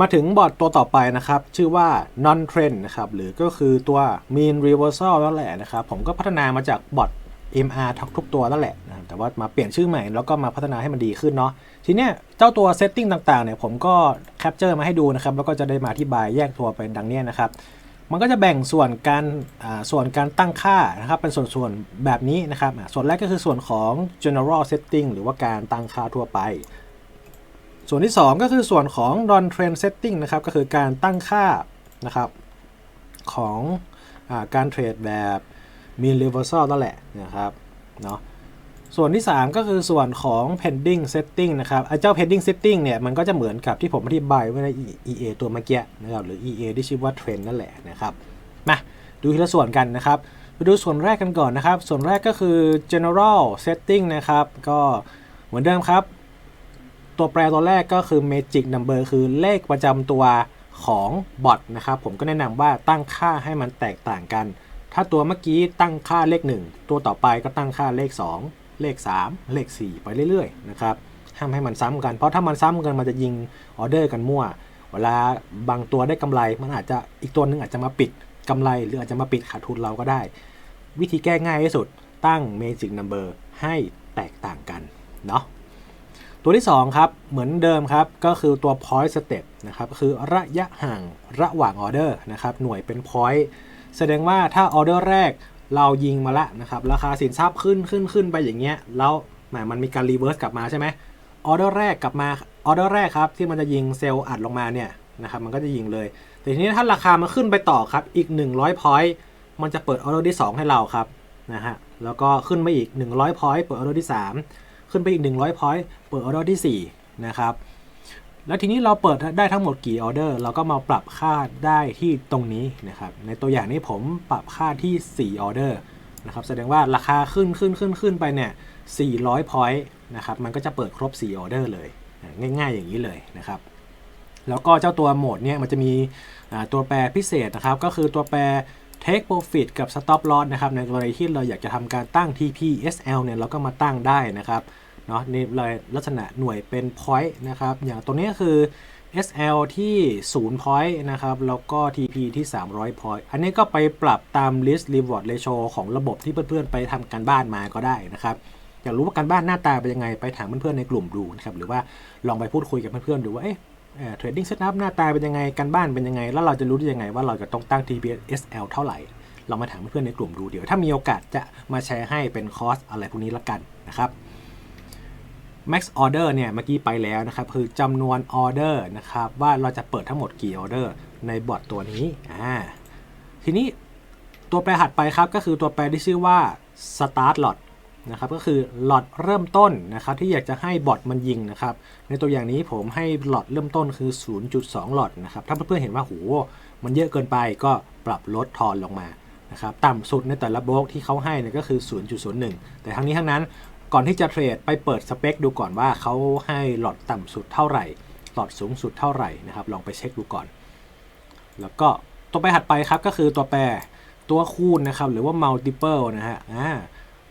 มาถึงบอร์ดตัวต่อไปนะครับ ชื่อว่า non trend นะครับหรือก็คือตัว mean reversal นั่นแหละนะครับ ผมก็พัฒนามาจากบอร์ด MR ทุกทุกตัวนั่นแหละนะแต่ว่ามาเปลี่ยนชื่อใหม่แล้วก็มาพัฒนาให้มันดีขึ้นเนาะทีเนี้ยเจ้าตัว setting ต่างๆเนี่ยผมก็แคปเจอร์มาให้ดูนะครับ แล้วก็จะได้มาอธิบายแยกตัวเป็นดังเนี้ยนะครับ มันก็จะแบ่งส่วนการอ่าส่วนการตั้งค่านะครับเป็นส่วนๆแบบนี้นะครับ ส่วนแรกก็คือส่วนของ general setting หรือว่าการตั้งค่าทั่วไป ส่วนที่ 2 ก็คือส่วนของ non trend setting นะครับ ก็คือการตั้งค่านะครับของอการเทรดแบบ mean reversal นั่นแหละนะครับเนาะส่วนที่ 3 ก็คือส่วนของ pending setting นะครับไอ้เจ้า pending setting เนี่ย มันก็จะเหมือนกับที่ผมอธิบายไว้ใน EA ตัวเมื่อกี้นะครับหรือ EA ที่ชื่อว่า trend นั่นแหละนะครับมาดูทีละส่วนกันนะครับไปดูส่วนแรกกันก่อนนะครับ ส่วนแรกก็คือ general setting นะครับ ก็เหมือนเดิมครับ ตัวแปรตัวแรกก็คือ magic number คือเลขประจำตัวของบอทนะครับผมก็แนะนำว่าตั้งค่าให้มันแตกต่างกัน ถ้าตัวเมื่อกี้ตั้งค่าเลข 1 ตัวต่อไปก็ตั้งค่าเลข 2 เลข 3 เลข 4 ไปเรื่อยๆนะครับห้ามให้มันซ้ำกัน เพราะถ้ามันซ้ำกันมันจะยิงออเดอร์กันมั่ว เวลาบางตัวได้กำไรมันอาจจะอีกตัวหนึงอาจจะมาปิดกำไร หรืออาจจะมาปิดขาดทุนเราก็ได้ วิธีแก้ง่ายที่สุดตั้ง magic number ให้แตกต่างกันเนาะ ตัวที่ 2 ครับ เหมือนเดิมครับ ก็คือตัว point step นะครับ คือระยะห่างระหว่างออเดอร์นะครับ หน่วยเป็น point แสดงว่าถ้าออเดอร์แรกเรายิงมาละนะครับ ราคาสินทรัพย์ขึ้นขึ้นขึ้นไปอย่างเงี้ย แล้วหมายมันมีการรีเวิร์สกลับมาใช่ไหมออเดอร์แรกกลับมา ออเดอร์แรกครับ ที่มันจะยิงเซลล์อัดลงมาเนี่ยนะครับ มันก็จะยิงเลย แต่ทีนี้ถ้าราคามันขึ้นไปต่อครับ อีก 100 point มันจะเปิดออเดอร์ที่ 2 ให้เราครับนะฮะ แล้วก็ขึ้นไปอีก 100 point เปิดออเดอร์ที่ 3 ขึ้นไปอีก 100 point เปิดออเดอร์ที่ 4 นะครับ แล้วทีนี้เราเปิดได้ทั้งหมดกี่ออเดอร์ เราก็มาปรับค่าได้ที่ตรงนี้นะครับ ในตัวอย่างนี้ผมปรับค่าที่ 4 ออเดอร์นะครับ แสดงว่าราคาขึ้นขึ้นขึ้นขึ้นไปเนี่ย400 point นะครับ มันก็จะเปิดครบ 4 ออเดอร์เลย ง่าย ๆ อย่างนี้เลยนะครับแล้วก็เจ้าตัวโหมดเนี่ยมันจะมีตัวแปรพิเศษนะครับ ก็คือตัวแปร take profit กับ stop loss นะครับในกรณีที่เราอยากจะทำการตั้ง TP SL เนี่ยเราก็มาตั้งได้นะครับเนาะในลยลักษณะหน่วยเป็น point นะครับอย่างตัวนี้คือ SL ที่0 point นะครับแล้วก็ TP ที่ 300 point อันนี้ก็ไปปรับตาม list reward ratio ของระบบที่เพื่อนๆ ไปทำการบ้านมาก็ได้นะครับอยากรู้ว่าการบ้านหน้าตาเป็นยังไงไปถามเพื่อนๆในกลุ่มดูนะครับหรือว่าลองไปพูดคุยกับเพื่อนๆดูว่าเอ๊ะ เทรดดิ้งเซตอัพหน้าตาเป็นยังไงการบ้านเป็นยังไง แล้วเราจะรู้ได้ยังไงว่าเราจะต้องตั้ง TP SL เท่าไหร่ลองมาถามเพื่อนในกลุ่มดูเดี๋ยว ถ้ามีโอกาสจะมาแชร์ให้เป็นคอร์สอะไรพวกนี้ละกันนะครับ max order เนี่ยเมื่อกี้ไปแล้วนะครับ คือจำนวนออเดอร์นะครับว่าเราจะเปิดทั้งหมดกี่ออเดอร์ในบอร์ดตัวนี้อ่าทีนี้ตัวแปรถัดไปครับก็คือตัวแปรที่ชื่อว่า start lot นะครับก็คือหลอดเริ่มต้นนะครับที่อยากจะให้บอทมันยิงนะครับในตัวอย่างนี้ผมให้หลอดเริ่มต้นคือ 0.2 หลอดนะครับถ้าเพื่อนๆเห็นว่าโหมันเยอะเกินไปก็ปรับลดทอนลงมานะครับต่ำสุดในแต่ละโบกที่เขาให้เนี่ยก็คือ 0.01 แต่ทั้งนี้ทั้งนั้นก่อนที่จะเทรดไปเปิดสเปคดูก่อนว่าเขาให้หลอดต่ำสุดเท่าไหร่ หลอดสูงสุดเท่าไหร่นะครับลองไปเช็คดูก่อน แล้วก็ตัวแปรถัดไปครับก็คือตัวแปรตัวคูณนะครับหรือว่า multiple นะฮะอ่า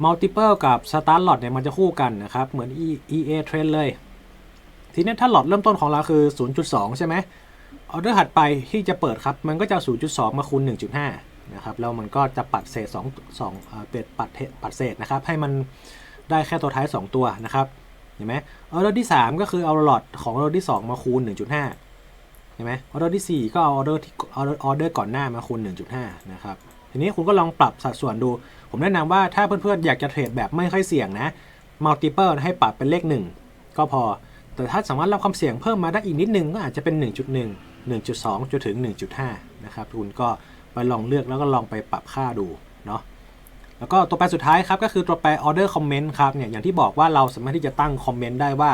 multiple กับ start lot เนี่ยมันจะคู่กันนะครับ เหมือน EA trend เลย ทีนี้ถ้าหลอดเริ่มต้นของเราคือ 0.2 ใช่ไหมออเดอร์ถัดไปที่จะเปิดครับ มันก็จะ 0.2 มาคูณ 1.5 นะครับ แล้วมันก็จะปัดเศษ2 2เอ่อเป็ดปัดปัดเศษนะครับ ให้มันได้แค่ตัวท้าย 2 ตัวนะครับ เห็นไหมออเดอร์ที่ 3 ก็คือเอาหลอดของออเดอร์ที่ 2 มาคูณ 1.5 เห็นไหมออเดอร์ที่ 4 ก็เอาออเดอร์ที่ออเดอร์ก่อนหน้ามาคูณ 1.5 นะครับ ทีนี้คุณก็ลองปรับสัดส่วนดู ผมแนะนำว่าถ้าเพื่อนๆอยากจะเทรดแบบไม่ค่อยเสี่ยงนะ multiple ให้ปรับเป็นเลข 1 ก็พอ แต่ถ้าสามารถรับความเสี่ยงเพิ่มมาได้อีกนิดนึงก็อาจจะเป็น 1.1 1.2จนถึง 1.5 นะครับคุณก็ไปลองเลือกแล้วก็ลองไปปรับค่าดูเนาะแล้วก็ตัวแปรสุดท้ายครับก็คือตัวแปร order comment ครับเนี่ยอย่างที่บอกว่าเราสามารถที่จะตั้งคอมเมนต์ได้ว่า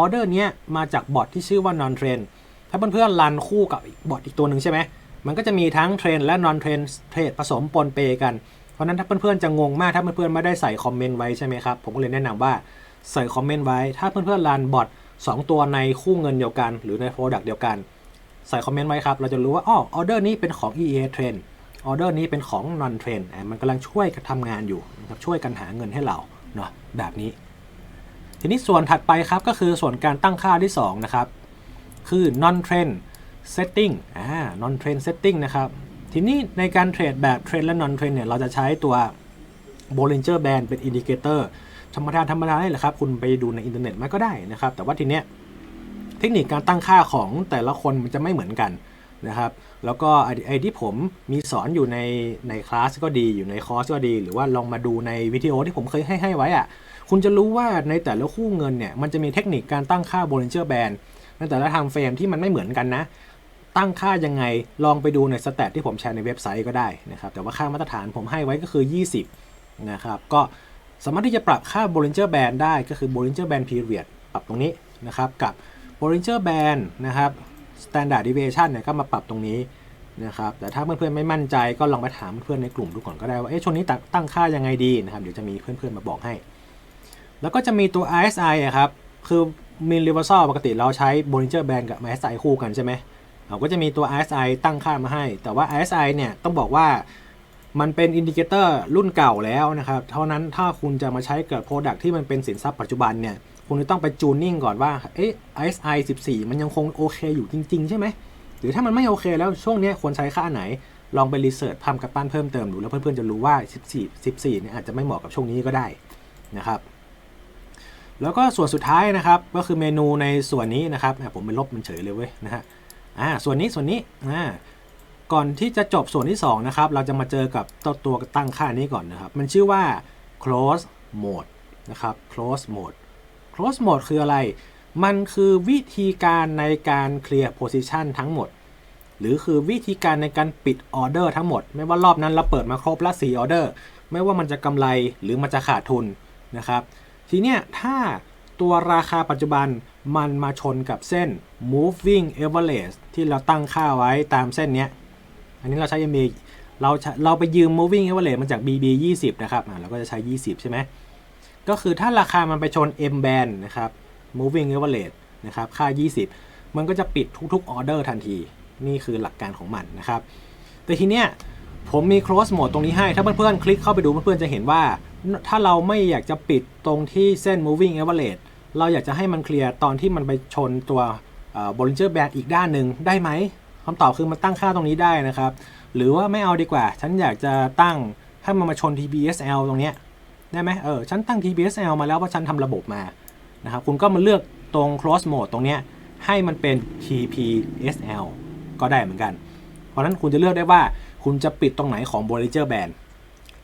order เนี้ยมาจากบอทที่ชื่อว่า non trend ถ้าเพื่อนๆรันคู่กับบอทอีกตัวหนึ่งใช่ไหม มันก็จะมีทั้งเทรนและ non trend เทรดผสมปนเปกัน เพราะนั้นถ้าเพื่อนๆจะงงมากถ้าเพื่อนๆไม่ได้ใส่คอมเมนต์ไว้ใช่ไหมครับ ผมก็เลยแนะนำว่าใส่คอมเมนต์ไว้ ถ้าเพื่อนๆรันบอท2ตัวในคู่เงินเดียวกัน หรือใน Product เดียวกัน ใส่คอมเมนต์ไว้ครับ เราจะรู้ว่าอ๋อออเดอร์นี้เป็นของ EA Trend ออเดอร์นี้เป็นของ non trend อะมันกำลังช่วยกันทำงานอยู่นะครับช่วยกันหาเงินให้เราเนาะแบบนี้ ทีนี้ส่วนถัดไปครับก็คือส่วนการตั้งค่าที่2นะครับคือ non trend setting อ่า non trend setting นะครับ ทีนี้ในการเทรดแบบ trend และ non trend เนี่ย เราจะใช้ตัว Bollinger Band เป็น indicator ธรรมดาธรรมดานี่แหละครับ คุณไปดูในอินเทอร์เน็ตมาก็ได้นะครับ แต่ว่าทีเนี้ยเทคนิคการตั้งค่าของแต่ละคนมันจะไม่เหมือนกันนะครับ แล้วก็ไอ้ไอ้ที่ผมมีสอนอยู่ในในคลาสก็ดีอยู่ในคอร์สก็ดี หรือว่าลองมาดูในวิดีโอที่ผมเคยให้ให้ไว้อะคุณจะรู้ว่าในแต่ละคู่เงินเนี่ยมันจะมีเทคนิคการตั้งค่า Bollinger Band ในแต่ละไทม์เฟรมที่มันไม่เหมือนกันนะ ตั้งค่ายังไงลองไปดูในสแตทที่ผมแชร์ในเว็บไซต์ก็ได้นะครับ แต่ว่าค่ามาตรฐานผมให้ไว้ก็คือ 20 นะครับ ก็สามารถที่จะปรับค่า Bollinger Band ได้ก็คือ Bollinger Band Period ปรับตรงนี้นะครับ กับ Bollinger Band นะครับ Standard Deviation เนี่ยก็มาปรับตรงนี้นะครับ แต่ถ้าเพื่อนๆไม่มั่นใจก็ลองไปถามเพื่อนในกลุ่มดูก่อนก็ได้ว่า เอ๊ะช่วงนี้ตั้งค่ายังไงดีนะครับ เดี๋ยวจะมีเพื่อนๆมาบอกให้ แล้วก็จะมีตัว RSI อะครับ คือ Mean Reversal ปกติเราใช้ Bollinger Band กับ RSI คู่กันใช่ไหม เราก็จะมีตัว RSI ตั้งค่ามาให้ แต่ว่า RSI เนี่ยต้องบอกว่ามันเป็นอินดิเคเตอร์รุ่นเก่าแล้วนะครับ เท่านั้นถ้าคุณจะมาใช้กับ Product ที่มันเป็นสินทรัพย์ปัจจุบันเนี่ย คุณจะต้องไปจูนนิ่งก่อนว่า เอ๊ะ RSI 14 มันยังคงโอเคอยู่จริง ๆ ใช่ไหม หรือถ้ามันไม่โอเคแล้วช่วงนี้ควรใช้ค่าไหน ลองไปรีเสิร์ชทำกับปั้นเพิ่มเติมดูแล้วเพื่อนๆจะรู้ว่า 14 14เนี่ยอาจจะไม่เหมาะกับช่วงนี้ก็ได้นะครับ แล้วก็ส่วนสุดท้ายนะครับก็คือเมนูในส่วนนี้นะครับผมไปลบมันเฉยเลยเว้ยนะฮะ อ่าส่วนนี้ส่วนนี้อ่าก่อนที่จะจบส่วนที่2นะครับเราจะมาเจอกับตัวตัวตั้งค่านี้ก่อนนะครับ มันชื่อว่า close mode นะครับ close mode close mode คืออะไร มันคือวิธีการในการเคลียร์ position ทั้งหมด หรือคือวิธีการในการปิดออเดอร์ทั้งหมด ไม่ว่ารอบนั้นเราเปิดมาครบละ4ออเดอร์ไม่ว่ามันจะกำไรหรือมันจะขาดทุนนะครับ ทีเนี้ยถ้าตัวราคาปัจจุบัน มันมาชนกับเส้น moving average ที่เราตั้งค่าไว้ตามเส้นนี้ อันนี้เราใช้ MA เราเราไปยืม moving average มาจาก BB 20 นะครับเราก็จะใช้ 20 ใช่ไหม ก็คือถ้าราคามันไปชน M band นะครับ moving average นะครับ ค่า 20 มันก็จะปิดทุกๆออเดอร์ทันที นี่คือหลักการของมันนะครับ แต่ทีเนี้ยผมมี close mode ตรงนี้ให้ ถ้าเพื่อนๆ คลิกเข้าไปดูเพื่อนๆ จะเห็นว่า ถ้าเราไม่อยากจะปิดตรงที่เส้น moving average เราอยากจะให้มันเคลียร์ตอนที่มันไปชนตัว Bollinger Band อีกด้านหนึ่งได้ไหมคำตอบคือมันตั้งค่าตรงนี้ได้นะครับ หรือว่าไม่เอาดีกว่า ฉันอยากจะตั้งให้มันมาชน TBSL ตรงเนี้ยได้ไหมเออฉันตั้ง TBSL มาแล้วว่าฉันทำระบบมานะครับคุณก็มาเลือกตรง close mode ตรงเนี้ยให้มันเป็น TPSL ก็ได้เหมือนกัน เพราะฉะนั้นคุณจะเลือกได้ว่าคุณจะปิดตรงไหนของ Bollinger Band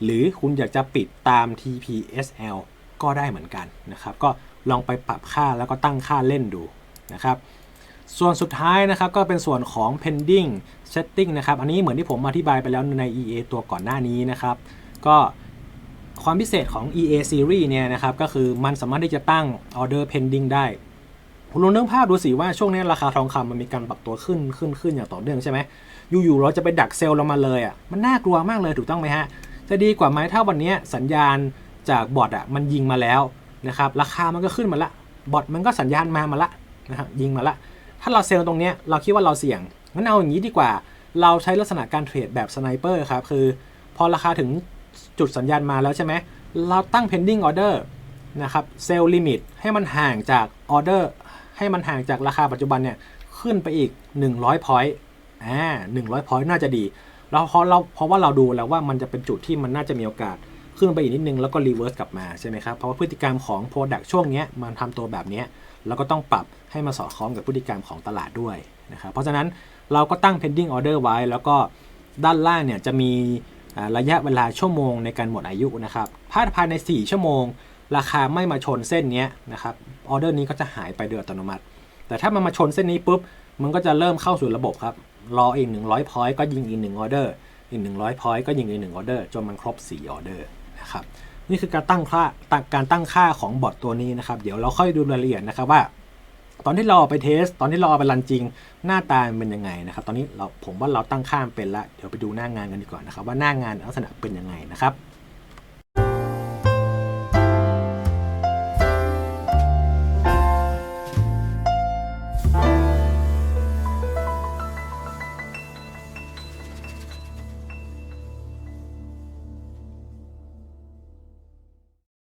หรือคุณอยากจะปิดตาม TPSL ก็ได้เหมือนกันนะครับ ก็ ลองไปปรับค่าแล้วก็ตั้งค่าเล่นดูนะครับ ส่วนสุดท้ายนะครับก็เป็นส่วนของ pending setting นะครับ อันนี้เหมือนที่ผมอธิบายไปแล้วใน EA ตัวก่อนหน้านี้นะครับ ก็ความพิเศษของ EA series เนี่ยนะครับ ก็คือมันสามารถที่จะตั้ง order pending ได้คุณลองนึกภาพดูสิว่าช่วงนี้ราคาทองคำมันมีการปรับตัวขึ้นขึ้นขึ้นอย่างต่อเนื่องใช่ไหมอยู่ๆเราจะไปดักเซลล์เรามาเลยอะมันน่ากลัวมากเลยถูกต้องไหมฮะ จะดีกว่าไหมถ้าวันนี้สัญญาณจากบอทอะมันยิงมาแล้ว นะครับราคามันก็ขึ้นมาละบอทมันก็สัญญาณมามาละนะครับยิงมาละ ถ้าเราเซลล์ตรงเนี้ยเราคิดว่าเราเสี่ยงงั้นเอาอย่างนี้ดีกว่า เราใช้ลักษณะการเทรดแบบสไนเปอร์ครับคือ พอราคาถึงจุดสัญญาณมาแล้วใช่ไหมเราตั้ง pending order นะครับเซลล์ลิมิตให้มันห่างจากออเดอร์ให้มันห่างจากราคาปัจจุบันเนี่ยขึ้นไปอีก 100 point อ่า100 point น่าจะดีแล้วเพราะเราเพราะว่าเราดูแล้วว่ามันจะเป็นจุดที่มันน่าจะมีโอกาส ขึ้นไปอีกนิดนึงแล้วก็รีเวิร์สกลับมาใช่ไหมครับเพราะว่าพฤติกรรมของ Product ช่วงนี้มันทำตัวแบบนี้ยเราก็ต้องปรับให้มาสอดคล้องกับพฤติกรรมของตลาดด้วยนะครับเพราะฉะนั้นเราก็ตั้ง pending order ไว้ แล้วก็ด้านล่างเนี่ยจะมีระยะเวลาชั่วโมงในการหมดอายุนะครับถ้าภายใน 4 ชั่วโมง ราคาไม่มาชนเส้นนี้นะครับออเดอร์นี้ก็จะหายไปโดยอัตโนมัติ แต่ถ้ามันมาชนเส้นนี้ปุ๊บมันก็จะเริ่มเข้าสู่ระบบครับรออีก100 point ก็ยิงอีก1ออเดอร์อีก100 point ก็ยิงอีก1ออเดอร์จนมันครบ4ออเดอร์ นะครับนี่คือการตั้งค่าการตั้งค่าของบอทตัวนี้นะครับเดี๋ยวเราค่อยดูรายละเอียดนะครับว่า ตอนที่เราเอาไปเทส ตอนที่เราเอาไปรันจริง หน้าตามันเป็นยังไงนะครับ ตอนนี้เราผมว่าเราตั้งค่ามเป็นละเดี๋ยวไปดูหน้างานกันดีกว่านะครับว่าหน้างานลักษณะเป็นยังไงนะครับ